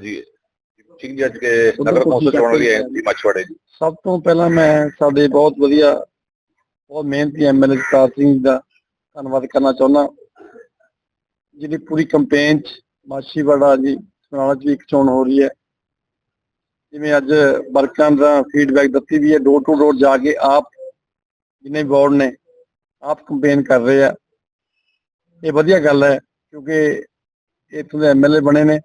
ਹਾਂਜੀ। ਸਿੰਘ ਜੀ ਅੱਜ ਕੇ ਨਗਰ ਕੌਂਸਲ ਚੋਣ ਲਈ ਆਏ ਸੀ ਮਛਵਾੜੇ ਜੀ ਸਭ ਤੋਂ ਪਹਿਲਾਂ ਮੈਂ ਸਾਡੇ ਬਹੁਤ ਵਧੀਆ ਬਹੁਤ ਮਿਹਨਤੀ ਐਮਐਲਏ ਸਤਾਰ ਸਿੰਘ ਦਾ ਧੰਨਵਾਦ ਕਰਨਾ ਚਾਹੁੰਦਾ। ਜਿਹਦੀ ਪੂਰੀ ਕੰਪੇਨ ਚ ਮਾਛੀਵਾੜਾ ਜੀ ਸਮਰਾਲਾ ਚ ਇੱਕ ਚੋਣ ਹੋ ਰਹੀ ਹੈ। ਜਿਵੇਂ ਅੱਜ ਵਰਕਰਾਂ ਦਾ ਫੀਡਬੈਕ ਦਿੱਤੀ ਵੀ ਹੈ ਡੋਰ ਟੂ ਡੋਰ ਜਾ ਕੇ ਆਪ ਜਿੰਨੇ ਵਾਰਡ ਨੇ ਆਪ ਕੰਪੇਨ ਕਰ ਰਹੇ ਆ। ਇਹ ਵਧੀਆ ਗੱਲ ਹੈ ਕਿਉਂਕਿ ਇੱਥੋਂ ਦੇ ਐਮਐਲਏ ਬਣੇ ਨੇ।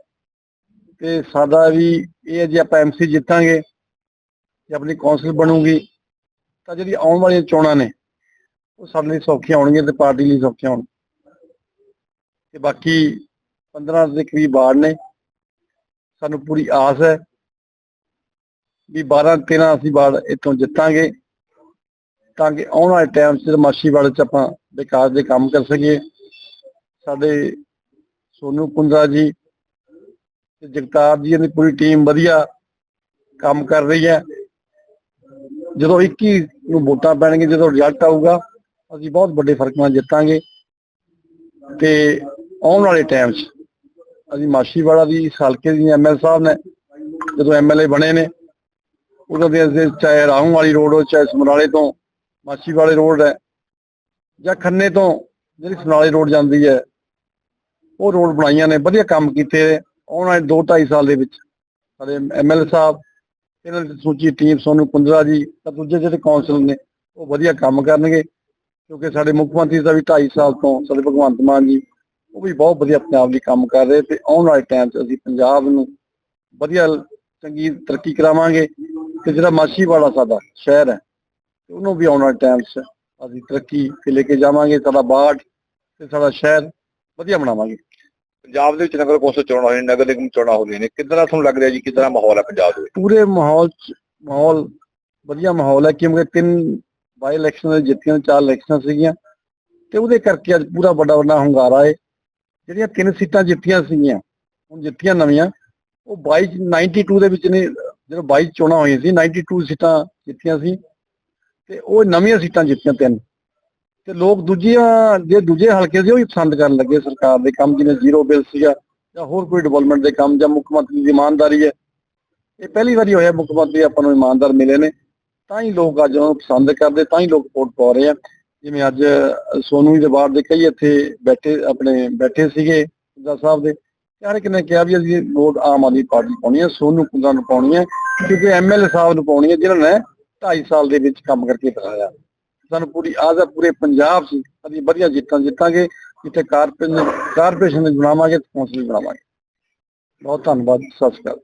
ਤੇ ਸਾਡਾ ਵੀ ਇਹ ਹੈ ਜੇ ਆਪਾਂ ਐਮਸੀ ਜਿੱਤਾਂਗੇ ਜੇ ਆਪਣੀ ਕੌਂਸਲ ਬਣੂਗੀ। ਤਾਂ ਜਿਹੜੀ ਆਉਣ ਵਾਲੀਆਂ ਚੋਣਾਂ ਨੇ, ਉਹ ਸਾਡੇ ਲਈ ਸੌਖੀਆਂ ਹੋਣਗੀਆਂ ਤੇ ਪਾਰਟੀ ਲਈ ਸੌਖੀਆਂ ਹੋਣ। ਤੇ ਬਾਕੀ 15 ਦੇ ਕਰੀਬ ਵਾਰਡ ਨੇ। ਸਾਨੂੰ ਪੂਰੀ ਆਸ ਹੈ ਵੀ 12 13 ਅਸੀਂ ਵਾਰਡ ਇੱਥੋਂ ਜਿੱਤਾਂਗੇ ਤਾਂ ਕਿ ਆਉਣ ਵਾਲੇ ਟਾਈਮ 'ਚ ਮਾਛੀਵਾੜੇ 'ਚ ਆਪਾਂ ਵਿਕਾਸ ਦੇ ਕੰਮ ਕਰ ਸਕੀਏ। ਸਾਡੇ ਸੋਨੂ ਕੁੰਦਰਾ ਜੀ ਤੇ ਜਗਤਾਰ ਜੀ ਦੀ ਪੂਰੀ ਟੀਮ ਵਧੀਆ ਕੰਮ ਕਰ ਰਹੀ ਹੈ। ਜਦੋਂ 21 ਨੂੰ ਵੋਟਾਂ ਪੈਣਗੀਆਂ, ਜਦੋਂ ਰਿਜ਼ਲਟ ਆਊਗਾ, ਅਸੀਂ ਬਹੁਤ ਵੱਡੇ ਫ਼ਰਕ ਨਾਲ ਜਿੱਤਾਂਗੇ ਤੇ ਆਉਣ ਵਾਲੇ ਟਾਈਮ 'ਚ ਅਸੀਂ ਮਾਸ਼ੀਵਾੜਾ ਦੀ ਇਸ ਹਲਕੇ ਦੀ ਐਮਐਲ ਸਾਹਿਬ ਨੇ ਜਦੋਂ ਐਮਐਲਏ ਬਣੇ ਨੇ, ਉਦੋਂ ਦੇ ਅਸੀਂ ਚਾਹੇ ਰਾਹੋਂ ਵਾਲੀ ਰੋਡ ਹੋ, ਚਾਹੇ ਸਮਰਾਲੇ ਤੋਂ ਮਾਸ਼ੀਵਾੜੇ ਰੋਡ ਹੈ ਜਾਂ ਖੰਨੇ ਤੋਂ ਜਿਹੜੀ ਸਮਰਾਲੇ ਰੋਡ ਜਾਂਦੀ ਹੈ, ਉਹ ਰੋਡ ਬਣਾਈਆਂ ਨੇ, ਵਧੀਆ ਕੰਮ ਕੀਤੇ ਨੇ। ਆਉਣ ਵਾਲੇ 2 2.5 ਸਾਲ ਦੇ ਵਿੱਚ। ਸਾਡੇ ਐਮਐਲ ਸਾਹਿਬ, ਇਹਨਾਂ ਦੀ ਸੂਚੀ ਟੀਮ ਸੋਨੂੰ ਕੁੰਦਰਾ ਜੀ, ਤੇ ਦੂਜੇ ਜਿਹੜੇ ਕੌਂਸਲ ਨੇ, ਉਹ ਵਧੀਆ ਕੰਮ ਕਰਨਗੇ, ਕਿਉਂਕਿ ਸਾਡੇ ਮੁੱਖ ਮੰਤਰੀ ਦਾ ਵੀ 2.5 ਸਾਲ ਤੋਂ, ਸਾਡੇ ਭਗਵੰਤ ਮਾਨ ਜੀ, ਉਹ ਵੀ ਬਹੁਤ ਵਧੀਆ ਪੰਜਾਬ ਲਈ ਕੰਮ ਕਰ ਰਹੇ ਤੇ ਆਉਣ ਵਾਲੇ ਟਾਈਮ 'ਚ ਅਸੀਂ ਪੰਜਾਬ ਨੂੰ ਵਧੀਆ ਚੰਗੀ ਤਰੱਕੀ ਕਰਾਵਾਂਗੇ ਤੇ ਜਿਹੜਾ ਮਾਸੀ ਵਾਲਾ ਸਾਡਾ ਸ਼ਹਿਰ ਹੈ, ਤੇ ਉਹਨੂੰ ਵੀ ਆਉਣ ਵਾਲੇ ਟਾਈਮ 'ਚ ਅਸੀਂ ਤਰੱਕੀ ਤੇ ਲੈ ਕੇ ਜਾਵਾਂਗੇ, ਸਾਡਾ ਬਾੜ ਤੇ ਸਾਡਾ ਸ਼ਹਿਰ ਵਧੀਆ ਬਣਾਵਾਂਗੇ। ਪੰਜਾਬ ਦੇ ਵਿੱਚ ਨਗਰ ਕੌਂਸਲ ਚੋਣ ਹੋਏ ਨਗਰ ਨਿਗਮ ਚੋਣਾਂ ਹੋ ਰਹੀਆਂ ਨੇ। ਕਿੱਦਾਂ ਤੁਹਾਨੂੰ ਲੱਗ ਰਿਹਾ ਜੀ, ਕਿੱਦਾਂ ਮਾਹੌਲ ਹੈ ਪੰਜਾਬ ਦੇ ਵਿੱਚ? ਪੂਰੇ ਮਾਹੌਲ ਮਾਹੌਲ ਵਧੀਆ ਮਾਹੌਲ ਹੈ, ਕਿਉਂਕਿ ਤਿੰਨ ਬਾਈ ਇਲੈਕਸ਼ਨ ਜਿੱਤੀਆਂ ਚਾਰ ਇਲੈਕਸ਼ਨਾਂ ਸੀਗੀਆਂ। ਤੇ ਉਹਦੇ ਕਰਕੇ ਅੱਜ ਪੂਰਾ ਵੱਡਾ ਵੱਡਾ ਹੰਗਾਰਾ ਹੈ ਜਿਹੜੀਆਂ ਤਿੰਨ ਸੀਟਾਂ ਜਿੱਤੀਆਂ ਸੀਗੀਆਂ, ਹੁਣ ਜਿੱਤੀਆਂ ਨਵੀਆਂ, ਉਹ 22 92 ਦੇ ਵਿੱਚ ਨੇ, ਜਦੋਂ 22 ਚੋਣਾਂ ਹੋਈਆਂ ਸੀ 92 ਸੀਟਾਂ ਜਿੱਤੀਆਂ ਸੀ। ਤੇ ਉਹ ਨਵੀਆਂ ਸੀਟਾਂ ਜਿੱਤੀਆਂ ਤਿੰਨ। ਤੇ ਲੋਕ ਦੂਜੀਆਂ, ਜੇ ਦੂਜੇ ਹਲਕੇ ਸੀ ਉਹ ਵੀ ਪਸੰਦ ਕਰਨ ਲੱਗੇ ਸਰਕਾਰ ਦੇ ਕੰਮ, ਜਿਵੇਂ ਜ਼ੀਰੋ ਬਿੱਲ ਸੀਗਾ ਜਾਂ ਹੋਰ ਕੋਈ ਡਿਵੈਲਪਮੈਂਟ ਦੇ ਕੰਮ, ਜਾਂ ਮੁੱਖ ਮੰਤਰੀ ਦੀ ਇਮਾਨਦਾਰੀ ਹੈ। ਇਹ ਪਹਿਲੀ ਵਾਰੀ ਹੋਇਆ, ਮੁੱਖ ਮੰਤਰੀ ਆਪਾਂ ਨੂੰ ਇਮਾਨਦਾਰ ਮਿਲੇ ਨੇ। ਤਾਂ ਹੀ ਲੋਕ ਅੱਜ ਉਹਨੂੰ ਪਸੰਦ ਕਰਦੇ, ਤਾਂ ਹੀ ਲੋਕ ਵੋਟ ਪਾ ਰਹੇ ਆ। ਜਿਵੇਂ ਅੱਜ ਸੋਨੂ ਦੇ ਬਾਹਰ ਦੇ ਕਈ ਇੱਥੇ ਬੈਠੇ, ਆਪਣੇ ਬੈਠੇ ਸੀਗੇ ਕੁੰਦਾ ਸਾਹਿਬ ਦੇ। ਹਰ ਇੱਕ ਨੇ ਕਿਹਾ ਵੀ ਅਸੀਂ ਵੋਟ ਆਮ ਆਦਮੀ ਪਾਰਟੀ ਪਾਉਣੀ ਹੈ, ਸੋਨੂ ਕੁੰਦਾ ਨੂੰ ਪਾਉਣੀ ਹੈ, ਕਿਉਂਕਿ ਐਮਐਲਏ ਸਾਹਿਬ ਨੂੰ ਪਾਉਣੀ ਹੈ, ਜਿਨ੍ਹਾਂ ਨੇ 2.5 ਸਾਲ ਦੇ ਵਿੱਚ ਕੰਮ ਕਰਕੇ ਦਿਖਾਇਆ ਸਾਨੂੰ ਪੂਰੀ ਆਸ ਹੈ ਪੂਰੇ ਪੰਜਾਬ 'ਚ ਅਸੀਂ ਵਧੀਆ ਜਿੱਤਾਂ ਜਿੱਤਾਂਗੇ ਜਿੱਥੇ ਕਾਰਪੋਰੇਸ਼ਨ ਕਾਰਪੋਰੇਸ਼ਨ ਦੇ ਬਣਾਵਾਂਗੇ ਕੌਂਸਲ ਬਣਾਵਾਂਗੇ। ਬਹੁਤ ਧੰਨਵਾਦ ਸਤਿ ਸ਼੍ਰੀ ਅਕਾਲ।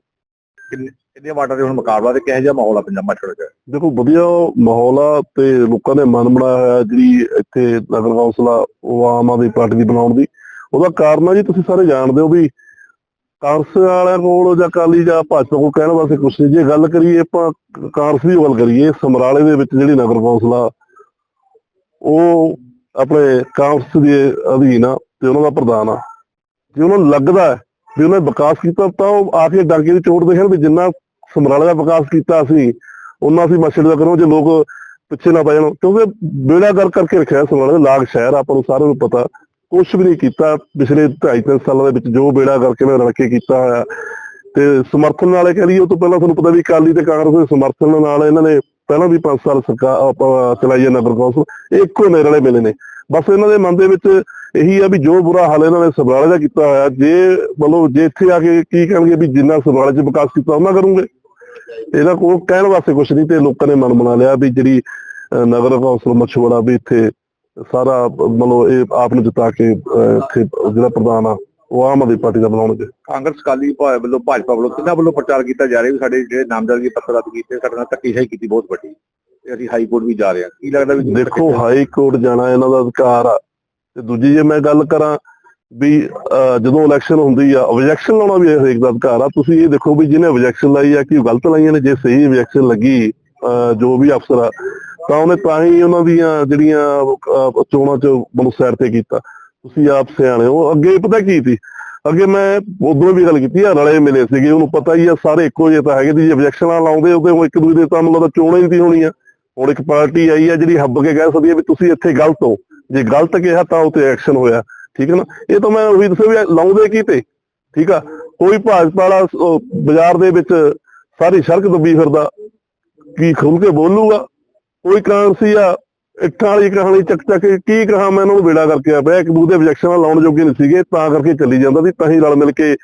ਕਿੰਨੇ ਵਾਟਰ ਦੇ ਹੁਣ ਮੁਕਾਬਲਾ ਤੇ ਕਿਹੋ ਜਿਹਾ ਮਾਹੌਲ ਆ ਪੰਜਾਬ ਮਛਵਾੜੇ 'ਚ ਦੇਖੋ ਵਧੀਆ ਮਾਹੌਲ ਆ ਤੇ ਲੋਕਾਂ ਨੇ ਮਨ ਬਣਾਇਆ ਹੋਇਆ ਜਿਹੜੀ ਇੱਥੇ ਨਗਰ ਕੌਂਸਲ ਆ ਉਹ ਆਮ ਆਦਮੀ ਪਾਰਟੀ ਦੀ ਬਣਾਉਣ ਦੀ। ਉਹਦਾ ਕਾਰਨ ਆ ਜੀ ਤੁਸੀਂ ਸਾਰੇ ਜਾਣਦੇ ਹੋ ਵੀ ਕਾਂਗਰਸ ਵਾਲਿਆਂ ਕੋਲ ਜਾਂ ਅਕਾਲੀ ਜਾਂ ਭਾਜਪਾ ਕੋਲ ਕਹਿਣ ਵਾਸਤੇ ਕੁਛ ਨਹੀਂ। ਜੇ ਗੱਲ ਕਰੀਏ ਆਪਾਂ ਕਾਂਗਰਸ ਦੀ ਗੱਲ ਕਰੀਏ ਸਮਰਾਲੇ ਦੇ ਵਿੱਚ ਜਿਹੜੀ ਨਗਰ ਕੌਂਸਲ ਆ ਉਹ ਆਪਣੇ ਕਾਂਗਰਸ ਦੇ ਅਧੀਨ ਆ ਤੇ ਉਹਨਾਂ ਦਾ ਪ੍ਰਧਾਨ ਆ। ਜੇ ਉਹਨਾਂ ਨੂੰ ਲੱਗਦਾ ਹੈ ਵੀ ਉਹਨੇ ਵਿਕਾਸ ਕੀਤਾ ਤਾਂ ਉਹ ਆ ਕੇ ਡਾਂਗੇ ਦੀ ਚੋਟ ਦੇਖਣ ਵੀ ਜਿੰਨਾ ਸਮਰਾਲੇ ਦਾ ਵਿਕਾਸ ਕੀਤਾ ਅਸੀਂ ਉਹਨਾਂ ਅਸੀਂ ਮਸਜਿਦ ਦਾ ਕਰੋ ਜੇ ਲੋਕ ਪਿੱਛੇ ਨਾ ਪੈ ਜਾਣ। ਕਿਉਂਕਿ ਬੇੜਾ ਕਰ ਕਰਕੇ ਰੱਖਿਆ ਸਮਰਾਲੇ ਦਾ ਲਾਗ ਸ਼ਹਿਰ ਆ, ਆਪਾਂ ਨੂੰ ਸਾਰਿਆਂ ਨੂੰ ਪਤਾ। ਕੁਝ ਵੀ ਨਹੀਂ ਕੀਤਾ ਪਿਛਲੇ 2.5 ਸਾਲਾਂ ਦੇ ਵਿੱਚ ਜੋ ਬੇੜਾ ਕਰਕੇ ਨੇ ਰਲ ਕੇ ਕੀਤਾ ਹੋਇਆ। ਤੇ ਸਮਰਥਨ ਨਾਲੇ ਕਹ ਲਈਏ ਉਹ ਤੋਂ ਪਹਿਲਾਂ ਤੁਹਾਨੂੰ ਪਤਾ ਵੀ ਅਕਾਲੀ ਤੇ ਕਾਂਗਰਸ ਦੇ ਸਮਰਥਨ ਨਾਲ ਇਹਨਾਂ ਨੇ ਪਹਿਲਾਂ ਵੀ 5 ਸਾਲ ਸਰਕਾਰ ਚਲਾਈ ਹੈ ਨਗਰ ਕੌਂਸਲ ਇਹ ਇੱਕੋ ਵਾਲੇ ਮਿਲੇ ਨੇ। ਬਸ ਇਹਨਾਂ ਦੇ ਮਨ ਦੇ ਵਿੱਚ ਇਹੀ ਆ ਵੀ ਜੋ ਬੁਰਾ ਹਾਲ ਇਹਨਾਂ ਨੇ ਸਮਰਾਲੇ ਦਾ ਕੀਤਾ ਹੋਇਆ ਜੇ ਮਤਲਬ ਜੇ ਇੱਥੇ ਆ ਕੇ ਕੀ ਕਹਿਣਗੇ ਵੀ ਜਿੰਨਾ ਸਮਰਾਲੇ 'ਚ ਵਿਕਾਸ ਕੀਤਾ ਉਹਨਾਂ ਕਰੂੰਗੇ। ਇਹਦਾ ਕੋਈ ਕਹਿਣ ਵਾਸਤੇ ਕੁਝ ਨਹੀਂ ਤੇ ਲੋਕਾਂ ਨੇ ਮਨ ਬਣਾ ਲਿਆ ਵੀ ਜਿਹੜੀ ਨਗਰ ਕੌਂਸਲ ਮਛਵਾੜਾ ਵੀ ਇੱਥੇ ਸਾਰਾ ਮਤਲਬ ਇਹ ਆਪ ਨੂੰ ਜਿਤਾ ਕੇ ਅਹ, ਇੱਥੇ ਜਿਹੜਾ ਪ੍ਰਧਾਨ ਆ ਉਹ ਆਮ ਆਦਮੀ ਪਾਰਟੀ ਦਾ ਬਣਾਉਣਗੇ ਕਾਂਗਰਸ ਅਕਾਲੀ ਭਾ- ਵੱਲੋਂ ਭਾਜਪਾ ਵੱਲੋਂ ਕਿੰਨਾ ਵੱਲੋਂ ਪ੍ਰਚਾਰ ਕੀਤਾ ਜਾ ਰਿਹਾ ਵੀ ਸਾਡੇ ਜਿਹੜੇ ਨਾਮਜ਼ਦਗੀ ਪੱਤਰ ਰੱਦ ਕੀਤੇ ਸਾਡੇ ਨਾਲ ਧੱਕੇਸ਼ਾਹੀ ਕੀਤੀ ਬਹੁਤ ਵੱਡੀ। ਤੇ ਅਸੀਂ ਹਾਈ ਕੋਰਟ ਵੀ ਜਾ ਰਹੇ ਹਾਂ। ਕੀ ਲੱਗਦਾ ਵੀ ਦੇਖੋ ਹਾਈ ਕੋਰਟ ਜਾਣਾ ਇਹਨਾਂ ਦਾ ਅਧਿਕਾਰ ਆ। ਤੇ ਦੂਜੀ ਜੇ ਮੈਂ ਗੱਲ ਕਰਾਂ ਵੀ ਜਦੋਂ ਇਲੈਕਸ਼ਨ ਹੁੰਦੀ ਆ ਆਬਜੈਕਸ਼ਨ ਲਾਉਣਾ ਵੀ ਹਰੇਕ ਦਾ ਅਧਿਕਾਰ ਆ। ਤੁਸੀਂ ਇਹ ਦੇਖੋ ਵੀ ਜਿਹਨੇ ਆਬਜੈਕਸ਼ਨ ਲਾਈ ਆ ਕਿ ਉਹ ਗਲਤ ਲਾਈਆਂ ਨੇ ਜੇ ਸਹੀ ਆਬਜੈਕਸ਼ਨ ਲੱਗੀ ਜੋ ਵੀ ਅਫਸਰ ਆ ਤਾਂ ਉਹਨੇ ਤਾਂ ਹੀ ਉਹਨਾਂ ਦੀਆਂ ਜਿਹੜੀਆਂ ਚੋਣਾਂ ਚ ਮਨੁ ਸਾਈਡ ਤੇ ਕੀਤਾ। ਤੁਸੀਂ ਆਪ ਸਿਆਣੇ ਹੋ। ਅੱਗੇ ਪਤਾ ਕੀ ਸੀ? ਅੱਗੇ ਮੈਂ ਉਦੋਂ ਵੀ ਗੱਲ ਕੀਤੀ ਆ ਰਲੇ ਮਿਲੇ ਸੀਗੇ। ਉਹਨੂੰ ਪਤਾ ਹੀ ਆ, ਸਾਰੇ ਇੱਕੋ ਜਿਹੇ ਤਾਂ ਹੈਗੇ। ਸੀ ਜੇ ਲਾਉਂਦੇ ਉਹਦੇ ਉਹ ਇੱਕ ਦੂਜੇ ਦੇ ਤਾਂ ਮਤਲਬ ਚੋਣਾਂ ਹੀ ਨਹੀਂ ਹੋਣੀਆਂ ਹੁਣ ਇੱਕ ਪਾਰਟੀ ਆਈ ਆ ਜਿਹੜੀ ਹੱਬ ਕੇ ਕਹਿ ਸਕਦੀ ਹੈ ਵੀ ਤੁਸੀਂ ਇੱਥੇ ਗਲਤ ਹੋ। ਜੇ ਗਲਤ ਕਿਹਾ ਤਾਂ ਉਹ ਐਕਸ਼ਨ ਹੋਇਆ। ਠੀਕ ਹੈ ਨਾ? ਇਹ ਤਾਂ ਮੈਂ ਉਹੀ ਦੱਸਿਆ ਵੀ ਲਾਉਂਦੇ ਕੀ ਤੇ? ਠੀਕ ਆ? ਕੋਈ ਭਾਜਪਾ ਵਾਲਾ ਬਾਜ਼ਾਰ ਦੇ ਵਿੱਚ ਸਾਰੀ ਸੜਕ ਦੱਬੀ ਫਿਰਦਾ। ਕੀ ਖੁੱਲ ਕੇ ਬੋਲੂਗਾ? ਕੋਈ ਕਾਂਸੀ ਆ ਵਾਲੀ ਕਹਾਣੀ ਚੱਕ ਚੱਕ ਕੇ ਕਹਾਂ ਮੈਂ ਇਹਨਾਂ ਨੂੰ ਬੇੜਾ ਕਰਕੇ ਆ ਪਿਆ ਇੱਕ ਦੂਜੇ ਆਬਜੈਕਸ਼ਨ ਲਾਉਣ ਜੋਗੇ ਨਹੀਂ ਸੀਗੇ ਤਾਂ ਕਰਕੇ ਚੱਲੀ ਜਾਂਦਾ ਸੀ ਤਾਂ ਹੀ ਰਲ ਮਿਲ ਕੇ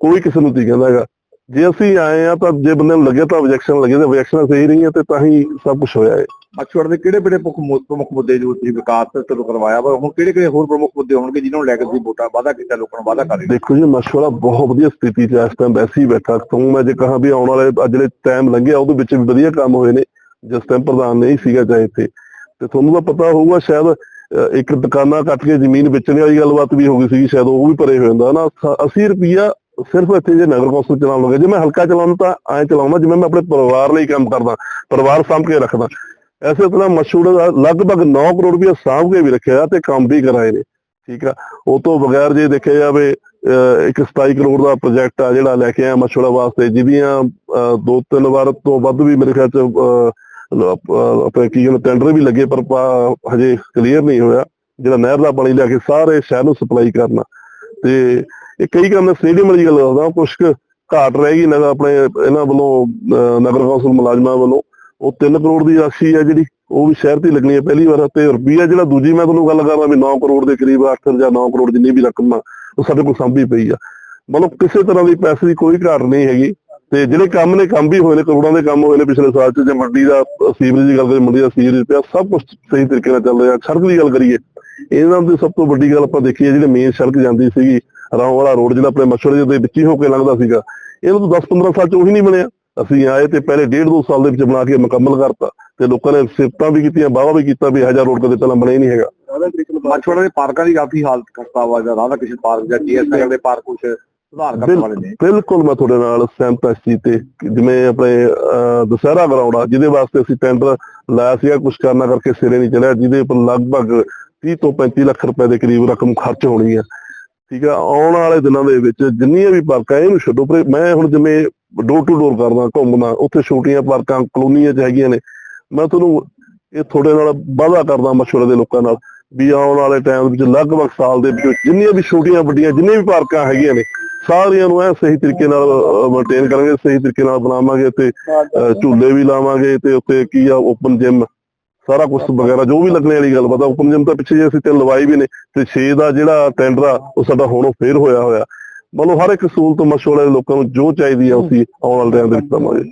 ਕੋਈ ਕਿਸੇ ਨੂੰ ਨਹੀਂ ਕਹਿੰਦਾ ਹੈਗਾ। ਜੇ ਅਸੀਂ ਆਏ ਆ ਤਾਂ ਜੇ ਬੰਦੇ ਨੂੰ ਲੱਗੇ ਤਾਂ ਆਬਜੈਕਸ਼ਨ ਲੱਗੇ ਤੇ ਆਬਜੈਕਸ਼ਨ ਸਹੀ ਰਹੀਆਂ ਤੇ ਤਾਂ ਹੀ ਸਭ ਕੁਝ ਹੋਇਆ ਹੈ ਮਛਵੜ ਦੇ ਕਿਹੜੇ ਕਿਹੜੇ ਪ੍ਰਮੁੱਖ ਮੁੱਦੇ ਜੋ ਤੁਸੀਂ ਵਿਕਾਸ ਤੋਂ ਕਰਵਾਇਆ ਵਾ ਹੁਣ ਕਿਹੜੇ ਕਿਹੜੇ ਹੋਰ ਪ੍ਰਮੁੱਖ ਮੁੱਦੇ ਹੋਣਗੇ ਜਿਨ੍ਹਾਂ ਨੂੰ ਲੈ ਕੇ ਤੁਸੀਂ ਵੋਟਾਂ ਵਾਅਦਾ ਕੀਤਾ ਲੋਕਾਂ ਨੂੰ ਵਾਅਦਾ ਕਰ ਰਹੇ ਦੇਖੋ ਜੀ ਮਸ਼ਵਰਾ ਬਹੁਤ ਵਧੀਆ ਸਥਿਤੀ 'ਚ ਇਸ ਟਾਈਮ ਵੈਸੇ ਬੈਠਾ। ਤੋਂ ਮੈਂ ਜੇ ਕਹਾਂ ਵੀ ਆਉਣ ਵਾਲੇ ਅੱਜ ਟਾਈਮ ਲੰਘਿਆ ਉਹਦੇ ਵਿੱਚ ਵੀ ਵਧੀਆ ਕੰਮ ਹੋਏ ਨੇ ਜਿਸ ਟਾਈਮ ਪ੍ਰਧਾਨ ਨਹੀਂ ਸੀਗਾ ਚਾਹੇ ਇੱਥੇ। ਤੇ ਤੁਹਾਨੂੰ ਤਾਂ ਪਤਾ ਹੋਊਗਾ ਸ਼ਾਇਦ ਇੱਕ ਦੁਕਾਨਾਂ ਕੱਟ ਕੇ ਜ਼ਮੀਨ ਵੇਚਣ ਵਾਲੀ ਗੱਲਬਾਤ ਵੀ ਹੋ ਗਈ ਸੀ ਸ਼ਾਇਦ ਉਹ ਵੀ ਭਰੇ ਹੋ ਜਾਂਦਾ ਨਾ 80 ਰੁਪਿਆ ਸਿਰਫ ਇੱਥੇ ਜੇ ਨਗਰ ਕੌਂਸਲ ਚਲਾਉਣ ਲੱਗੇ ਜੇ ਮੈਂ ਹਲਕਾ ਚਲਾਉਣਾ ਤਾਂ ਐਂ ਚਲਾਉਣਾ ਜਿਵੇਂ ਮੈਂ ਆਪਣੇ ਪਰਿਵਾਰ ਲਈ ਕੰਮ ਕਰਦਾ ਪਰਿਵਾਰ ਸਾਂਭ ਕੇ ਰੱਖਦਾ। ਐਸੇ ਤਰ੍ਹਾਂ ਮਸ਼ਹੂਰ ਦਾ ਲਗਭਗ 9 ਕਰੋੜ ਰੁਪਇਆ ਸਾਂਭ ਕੇ ਵੀ ਰੱਖਿਆ ਤੇ ਕੰਮ ਵੀ ਕਰਾਏ ਨੇ ਠੀਕ ਆ? ਉਹ ਤੋਂ ਬਗੈਰ ਜੇ ਦੇਖਿਆ ਜਾਵੇ ਅਹ ਇੱਕ 27 ਕਰੋੜ ਦਾ ਪ੍ਰੋਜੈਕਟ ਆ ਜਿਹੜਾ ਲੈ ਕੇ ਆਇਆ ਮਸ਼ਹੂਰਾ ਵਾਸਤੇ ਜਿਹਦੀਆਂ ਅਹ ਦੋ ਤਿੰਨ ਵਾਰ ਤੋਂ ਵੱਧ ਵੀ ਮੇਰੇ ਖਿਆਲ ਚ ਅਹ, ਆਪਣੇ ਕੀ ਕਹਿੰਦੇ ਟੈਂਡਰ ਵੀ ਲੱਗੇ, ਪਰ ਹਜੇ ਕਲੀਅਰ ਨਹੀਂ ਹੋਇਆ। ਜਿਹੜਾ ਨਹਿਰ ਦਾ ਪਾਣੀ ਲੈ ਕੇ ਸਾਰੇ ਸ਼ਹਿਰ ਨੂੰ ਸਪਲਾਈ ਕਰਨਾ। ਤੇ ਇਹ ਕਈ ਕੰਮ ਸਟੇਡੀਅਮ ਵਾਲੀ ਗੱਲ ਕਰਦਾ ਕੁਝ ਘਾਟ ਰਹਿ ਗਈ ਨਗਰ ਆਪਣੇ ਇਹਨਾਂ ਵੱਲੋਂ ਨਗਰ ਕੌਂਸਲ ਮੁਲਾਜ਼ਮਾਂ ਵੱਲੋਂ। ਉਹ 3 ਕਰੋੜ ਦੀ ਰਾਸ਼ੀ ਹੈ ਜਿਹੜੀ, ਉਹ ਵੀ ਸ਼ਹਿਰ ਤੇ ਲੱਗਣੀ ਹੈ ਪਹਿਲੀ ਵਾਰ, ਤੇ ਰੁਪਈਆ ਜਿਹੜਾ ਦੂਜੀ, ਮੈਂ ਤੁਹਾਨੂੰ ਗੱਲ ਕਰਦਾ ਵੀ 9 ਕਰੋੜ ਦੇ ਕਰੀਬ 8 ਜਾਂ 9 ਕਰੋੜ ਜਿੰਨੀ ਵੀ ਰਕਮ ਆ, ਉਹ ਸਾਡੇ ਕੋਲ ਸਾਂਭੀ ਪਈ ਆ। ਮਤਲਬ ਕਿਸੇ ਤਰ੍ਹਾਂ ਦੀ ਪੈਸੇ ਦੀ ਕੋਈ ਘਾਟ ਨਹੀਂ ਹੈਗੀ। ਤੇ ਜਿਹੜੇ ਕੰਮ ਨੇ ਕੰਮ ਵੀ ਹੋਏ ਨੇ ਕਰੋੜਾਂ ਦੇ ਕੰਮ ਹੋਏ ਨੇ ਪਿਛਲੇ ਸਾਲ ਚ ਜੇ ਮੰਡੀ ਦਾ ਸੀਵਰੇਜ ਦੀ ਗੱਲ ਕਰੀਏ ਮੰਡੀ ਦਾ ਸੀਵਰੇਜ ਪਿਆ ਸਭ ਕੁਝ ਸਹੀ ਤਰੀਕੇ ਨਾਲ ਚੱਲ ਰਿਹਾ। ਸੜਕ ਦੀ ਗੱਲ ਕਰੀਏ ਇਹਨਾਂ ਦੀ ਸਭ ਤੋਂ ਵੱਡੀ ਗੱਲ ਆਪਾਂ ਦੇਖੀਏ ਜਿਹੜੀ ਮੇਨ ਸੜਕ ਜਾਂਦੀ ਸੀਗੀ ਰਾਉ ਵਾਲਾ ਰੋਡ ਜਿਹੜਾ ਆਪਣੇ ਮਛੜੇ ਦੇ ਵਿੱਚ ਹੀ ਹੋ ਕੇ ਲੰਘਦਾ ਸੀਗਾ ਇਹਨਾਂ ਤੋਂ 10-15 ਸਾਲ ਚ ਉਹੀ ਨਹੀਂ ਬਣਿਆ। ਅਸੀਂ ਆਏ ਤੇ ਪਹਿਲੇ ਡੇਢ ਦੋ ਸਾਲ ਦੇ ਵਿੱਚ ਬਣਾ ਕੇ ਮੁਕੰਮਲ ਕਰਤਾ ਤੇ ਲੋਕਾਂ ਨੇ ਸਿਫਤਾਂ ਵੀ ਕੀਤੀਆਂ ਵਾਹਵਾ ਵੀ ਕੀਤਾ ਵੀ ਹਜ਼ਾਰ ਰੋਡ ਕਦੇ ਪਹਿਲਾਂ ਬਣਿਆ ਹੀ ਨਹੀਂ ਹੈਗਾ। ਮਛਵੜ ਦੇ ਪਾਰਕਾਂ ਦੀ ਕਾਫੀ ਹਾਲਤ ਖਸਤਾ ਵਾ ਜਾਂ ਰਾਧਾ ਕ੍ਰਿਸ਼ਨ ਪਾਰਕ ਜਾਂ ਜੀਐਸਆਈ ਦੇ ਪਾਰਕ ਕੁਝ ਸੁਧਾਰ ਕਰਨ ਵਾਲੇ ਨੇ। ਬਿਲਕੁਲ ਮੈਂ ਤੁਹਾਡੇ ਨਾਲ ਸਹਿਮਤ ਹਾਂ ਇਸ ਤੇ ਜਿਵੇਂ ਆਪਣੇ ਦੁਸਹਿਰਾ ਗਰਾਊਂਡ ਆ ਜਿਹਦੇ ਵਾਸਤੇ ਅਸੀਂ ਟੈਂਡਰ ਲਾਇਆ ਸੀਗਾ ਕੁਝ ਕਰਨਾ ਕਰਕੇ ਸਿਰੇ ਨਹੀਂ ਚੜਿਆ ਜਿਹਦੇ ਉੱਪਰ ਲਗਭਗ 30 ਤੋਂ 35 ਲੱਖ ਰੁਪਏ ਦੇ ਕਰੀਬ ਰਕਮ ਖਰਚ ਹੋਣੀ ਆ। ਠੀਕ ਆ ਆਉਣ ਵਾਲੇ ਦਿਨਾਂ ਦੇ ਵਿੱਚ ਜਿੰਨੀਆਂ ਵੀ ਪਾਰਕਾਂ ਇਹਨੂੰ ਛੱਡੋ ਪਰ ਮੈਂ ਹੁਣ ਜਿਵੇਂ ਡੋਰ ਟੂ ਡੋਰ ਕਰਦਾ ਘੁੰਮਦਾ ਉੱਥੇ ਛੋਟੀਆਂ ਪਾਰਕਾਂ ਕਲੋਨੀਆਂ ਚ ਹੈਗੀਆਂ ਨੇ ਮੈਂ ਤੁਹਾਨੂੰ ਇਹ ਤੁਹਾਡੇ ਨਾਲ ਵਾਅਦਾ ਕਰਦਾ ਮਸ਼ਵਰੇ ਦੇ ਲੋਕਾਂ ਨਾਲ ਵੀ ਆਉਣ ਵਾਲੇ ਟਾਈਮ ਵਿੱਚ ਲਗਭਗ ਸਾਲ ਦੇ ਵਿੱਚ ਜਿੰਨੀਆਂ ਵੀ ਛੋਟੀਆਂ ਵੱਡੀਆਂ ਜਿੰਨੀਆਂ ਵੀ ਪਾਰਕਾਂ ਹੈਗੀਆਂ ਨੇ ਸਾਰੀਆਂ ਨੂੰ ਐ ਸਹੀ ਤਰੀਕੇ ਨਾਲ ਮੇਨਟੇਨ ਕਰਾਂਗੇ, ਸਹੀ ਤਰੀਕੇ ਨਾਲ ਬਣਾਵਾਂਗੇ ਤੇ ਝੂਲੇ ਵੀ ਲਾਵਾਂਗੇ ਤੇ ਉੱਤੇ ਕੀ ਆ ਓਪਨ ਜਿਮ ਸਾਰਾ ਕੁਝ ਵਗੈਰਾ, ਜੋ ਵੀ ਲੱਗਣੇ ਵਾਲੀ ਗੱਲ, ਪਤਾ ਓਪਨ ਜਿਮ ਤਾਂ ਪਿੱਛੇ ਜੇ ਅਸੀਂ ਤਿੰਨ ਲਵਾਈ ਵੀ ਨੇ ਤੇ 6 ਦਾ ਜਿਹੜਾ ਟੈਂਡਰ ਆ ਉਹ ਸਾਡਾ ਹੁਣ ਫੇਰ ਹੋਇਆ ਹੋਇਆ। ਮਤਲਬ ਹਰ ਇੱਕ ਸਹੂਲਤ ਮਸ਼ਹੂਰ ਲੋਕਾਂ ਨੂੰ ਜੋ ਚਾਹੀਦੀ ਆ, ਅਸੀਂ ਆਉਣ ਵਾਲੇ ਟਾਈਮ ਦੇ ਵਿੱਚ ਦਵਾਂਗੇ।